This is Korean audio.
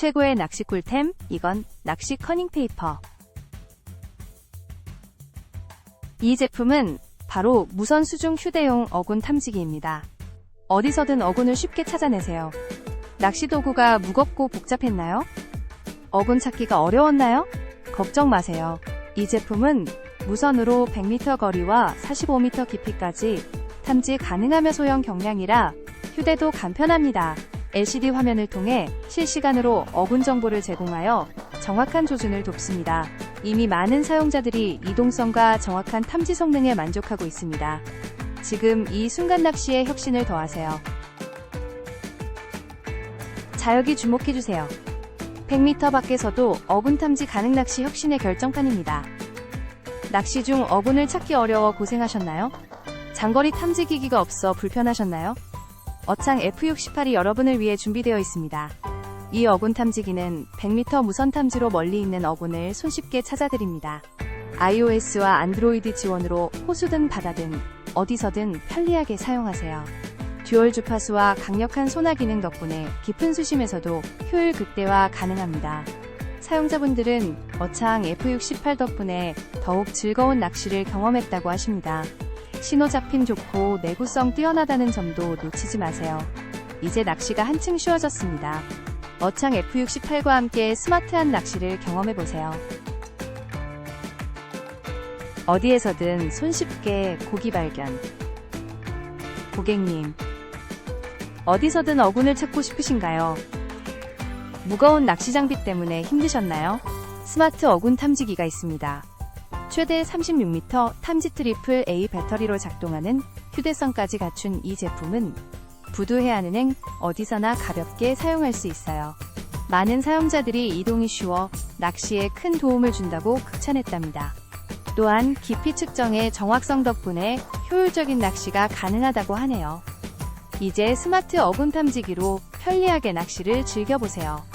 최고의 낚시 꿀템, 이건 낚시 커닝 페이퍼. 이 제품은 바로 무선 수중 휴대용 어군 탐지기입니다. 어디서든 어군을 쉽게 찾아내세요. 낚시 도구가 무겁고 복잡했나요? 어군 찾기가 어려웠나요? 걱정 마세요. 이 제품은 무선으로 100m 거리와 45m 깊이까지 탐지 가능하며 소형 경량이라 휴대도 간편합니다. LCD 화면을 통해 실시간으로 어군 정보를 제공하여 정확한 조준을 돕습니다. 이미 많은 사용자들이 이동성과 정확한 탐지 성능에 만족하고 있습니다. 지금 이 순간 낚시에 혁신을 더하세요. 자, 여기 주목해주세요. 100m 밖에서도 어군 탐지 가능 낚시 혁신의 결정판입니다. 낚시 중 어군을 찾기 어려워 고생하셨나요? 장거리 탐지 기기가 없어 불편하셨나요? 어창 F68이 여러분을 위해 준비되어 있습니다. 이 어군 탐지기는 100m 무선 탐지로 멀리 있는 어군을 손쉽게 찾아드립니다. iOS와 안드로이드 지원으로 호수든 바다든 어디서든 편리하게 사용하세요. 듀얼 주파수와 강력한 소나 기능 덕분에 깊은 수심에서도 효율 극대화 가능합니다. 사용자분들은 어창 F68 덕분에 더욱 즐거운 낚시를 경험했다고 하십니다. 신호 잡힘 좋고 내구성 뛰어나다는 점도 놓치지 마세요. 이제 낚시가 한층 쉬워졌습니다. 어창 F68과 함께 스마트한 낚시를 경험해보세요. 어디에서든 손쉽게 고기 발견. 고객님, 어디서든 어군을 찾고 싶으신가요? 무거운 낚시 장비 때문에 힘드셨나요? 스마트 어군 탐지기가 있습니다. 최대 36m 탐지 트리플 A 배터리로 작동하는 휴대성까지 갖춘 이 제품은 부두 해안은행 어디서나 가볍게 사용할 수 있어요. 많은 사용자들이 이동이 쉬워 낚시에 큰 도움을 준다고 극찬했답니다. 또한 깊이 측정의 정확성 덕분에 효율적인 낚시가 가능하다고 하네요. 이제 스마트 어군 탐지기로 편리하게 낚시를 즐겨보세요.